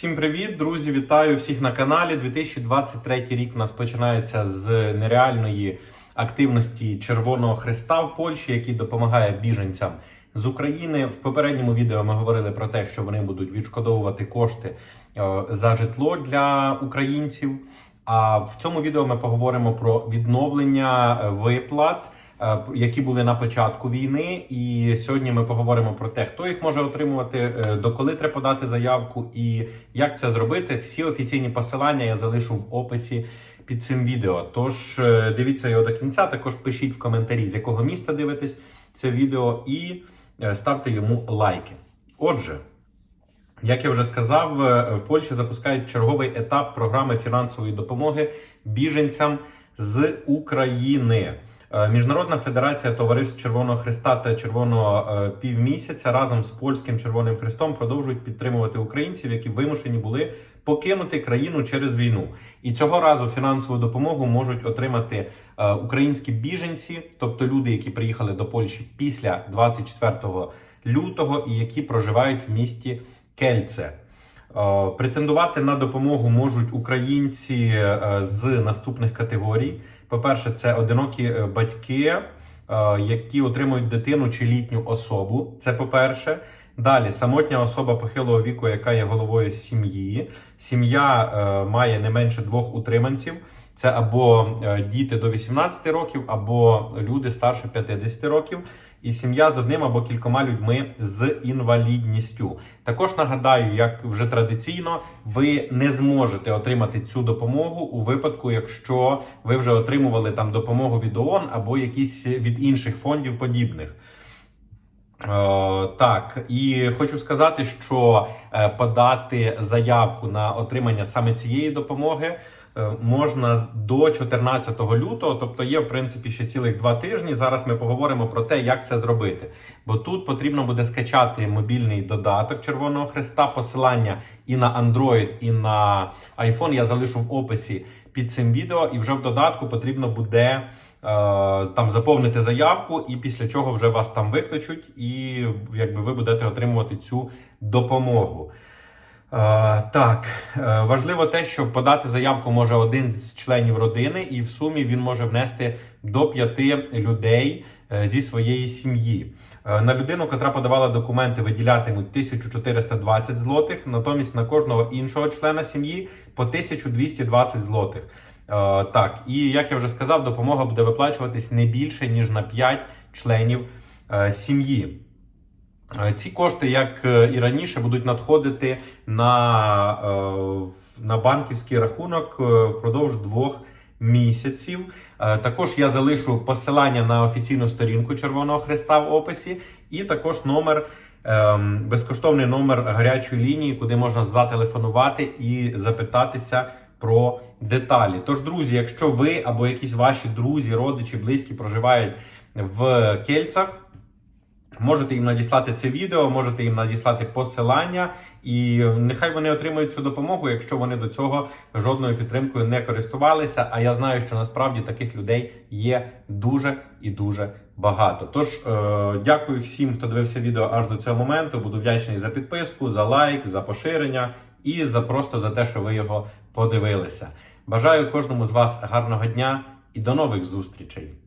Всім привіт, друзі! Вітаю всіх на каналі. 2023 рік у нас починається з нереальної активності Червоного Христа в Польщі, який допомагає біженцям з України. В попередньому відео ми говорили про те, що вони будуть відшкодовувати кошти е, за житло для українців. А в цьому відео ми поговоримо про відновлення е, виплат, які були на початку війни. І сьогодні ми поговоримо про те, хто їх може отримувати, е, доколи треба подати заявку і як це зробити. Всі офіційні посилання я залишу в описі під цим відео. Тож е, дивіться його до кінця. Також пишіть в коментарі, з якого міста дивитесь це відео, і е, ставте йому лайки. Отже. Як я вже сказав, е, в Польщі запускають черговий етап програми фінансової допомоги біженцям з України. Е, Міжнародна федерація товариств Червоного Христа та Червоного е, півмісяця разом з польським Червоним Христом продовжують підтримувати українців, які вимушені були покинути країну через війну. І цього разу фінансову допомогу можуть отримати е, українські біженці, тобто люди, які приїхали до Польщі після 24 лютого і які проживають в місті Кельце. Е, Претендувати на допомогу можуть українці е, з наступних категорій. По-перше, це одинокі е, батьки, які отримують дитину чи літню особу. Це по-перше. Далі самотня особа похилого віку, яка є головою сім'ї. Сім'я має не менше двох утриманців. Це або е, діти до 18 років, або люди старше 50 років, і сім'я з одним або кількома людьми з інвалідністю. Також нагадаю, як вже традиційно, ви не зможете отримати цю допомогу у випадку, якщо ви вже отримували там допомогу від ООН або якісь від інших фондів подібних. Е, так, і хочу сказати, що е, подати заявку на отримання саме цієї допомоги можна до 14 лютого, тобто є в принципі ще цілих два тижні. Зараз ми поговоримо про те, як це зробити. Бо тут потрібно буде скачати мобільний додаток Червоного Христа, посилання і на Android, і на iPhone я залишу в описі під цим відео, і вже в додатку потрібно буде е, там заповнити заявку, і після чого вже вас там викличуть, і якби ви будете отримувати цю допомогу. Так, е, важливо те, що подати заявку може один з членів родини, і в сумі він може внести до п'яти людей е, зі своєї сім'ї. Е, На людину, котра подавала документи, виділятимуть 1420 злотих, натомість на кожного іншого члена сім'ї по 1220 злотих. Так, і як я вже сказав, допомога буде виплачуватись не більше ніж на 5 членів сім'ї. Е, Ці кошти, як е, і раніше, будуть надходити на, е, на банківський рахунок впродовж двох місяців. Також я залишу посилання на офіційну сторінку Червоного Христа в описі, і також номер. ем, Безкоштовний номер гарячої лінії, куди можна зателефонувати і запитатися про деталі. Тож, друзі, якщо ви або якісь ваші друзі, родичі, близькі проживають в Кельцах, Можете їм надіслати це відео, можете їм надіслати посилання, і нехай вони отримують цю допомогу, якщо вони до цього жодною підтримкою не користувалися. А я знаю, що насправді таких людей є дуже і дуже багато. Тож е, дякую всім, хто дивився відео аж до цього моменту. Буду вдячний за підписку, за лайк, за поширення і за просто за те, що ви його подивилися. Бажаю кожному з вас гарного дня і до нових зустрічей!